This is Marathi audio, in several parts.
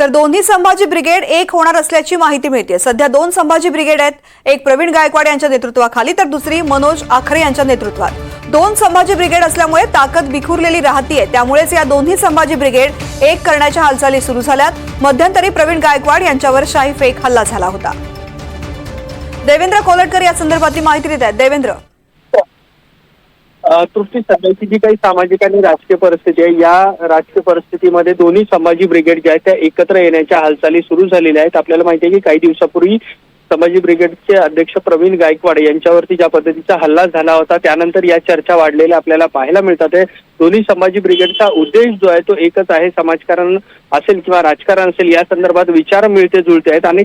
तर दोन्ही संभाजी ब्रिगेड एक होणार असल्याची माहिती मिळते सध्या दोन संभाजी ब्रिगेड आहेत. एक प्रवीण गायकवाड यांच्या नेतृत्वाखाली तर दुसरी मनोज आखरे यांच्या नेतृत्वात. दोन संभाजी ब्रिगेड असल्यामुळे ताकद विखुरलेली राहतीये. त्यामुळेच या दोन्ही संभाजी ब्रिगेड एक करण्याच्या हालचाली सुरू झाल्यात. मध्यंतरी प्रवीण गायकवाड यांच्यावर शाही फेक हल्ला झाला होता. देवेंद्र कोलटकर या संदर्भातली माहिती देत आहेत. देवेंद्र. तृप्ती सध्याची जी काही सामाजिक आणि राजकीय परिस्थिती आहे या राजकीय परिस्थितीमध्ये दोन्ही संभाजी ब्रिगेड ज्या आहेत त्या एकत्र येण्याच्या हालचाली सुरू झालेल्या आहेत. आपल्याला माहिती आहे की काही दिवसापूर्वी संभाजी ब्रिगेडचे अध्यक्ष प्रवीण गायकवाड यांच्यावरती ज्या पद्धतीचा हल्ला झाला होता त्यानंतर या चर्चा वाढलेल्या आपल्याला पाहायला मिळतात आहे. दोन्ही संभाजी ब्रिगेडचा उद्देश जो आहे तो एकच आहे. समाजकारण असेल किंवा राजकारण असेल या संदर्भात विचार मिळते जुळते आहेत आणि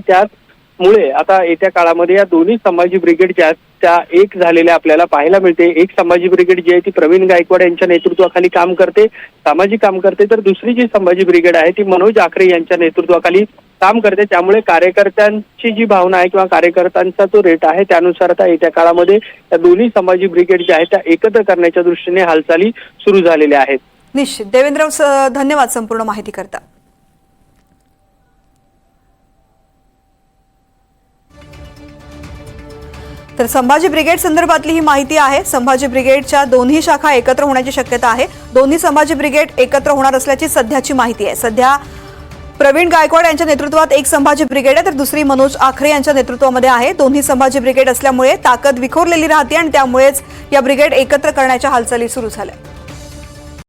मुळे आता येत्या काळामध्ये या दोन्ही संभाजी ब्रिगेड ज्या त्या एक झालेल्या आपल्याला पाहायला मिळते. एक संभाजी ब्रिगेड जी आहे ती प्रवीण गायकवाड यांच्या नेतृत्वाखाली काम करते सामाजिक काम करते. तर दुसरी जी संभाजी ब्रिगेड आहे ती मनोज आखरे यांच्या नेतृत्वाखाली काम करते. त्यामुळे कार्यकर्त्यांची जी भावना आहे किंवा कार्यकर्त्यांचा जो रेट आहे त्यानुसार आता येत्या काळामध्ये या दोन्ही संभाजी ब्रिगेड ज्या आहेत त्या एकत्र करण्याच्या दृष्टीने हालचाली सुरू झालेल्या आहेत. निश्चित. देवेंद्र धन्यवाद संपूर्ण माहिती करता. तर संभाजी ब्रिगेड संदर्भातली ही माहिती आहे. संभाजी ब्रिगेडच्या दोन्ही शाखा एकत्र होण्याची शक्यता आहे. दोन्ही संभाजी ब्रिगेड एकत्र होणार असल्याची सध्याची माहिती आहे. सध्या प्रवीण गायकवाड यांच्या नेतृत्वात एक संभाजी ब्रिगेड आहे तर दुसरी मनोज आखरे यांच्या नेतृत्वामध्ये आहे. दोन्ही संभाजी ब्रिगेड असल्यामुळे ताकद विखुरलेली राहते आणि त्यामुळेच या ब्रिगेड एकत्र करण्याच्या हालचाली सुरू झाल्या.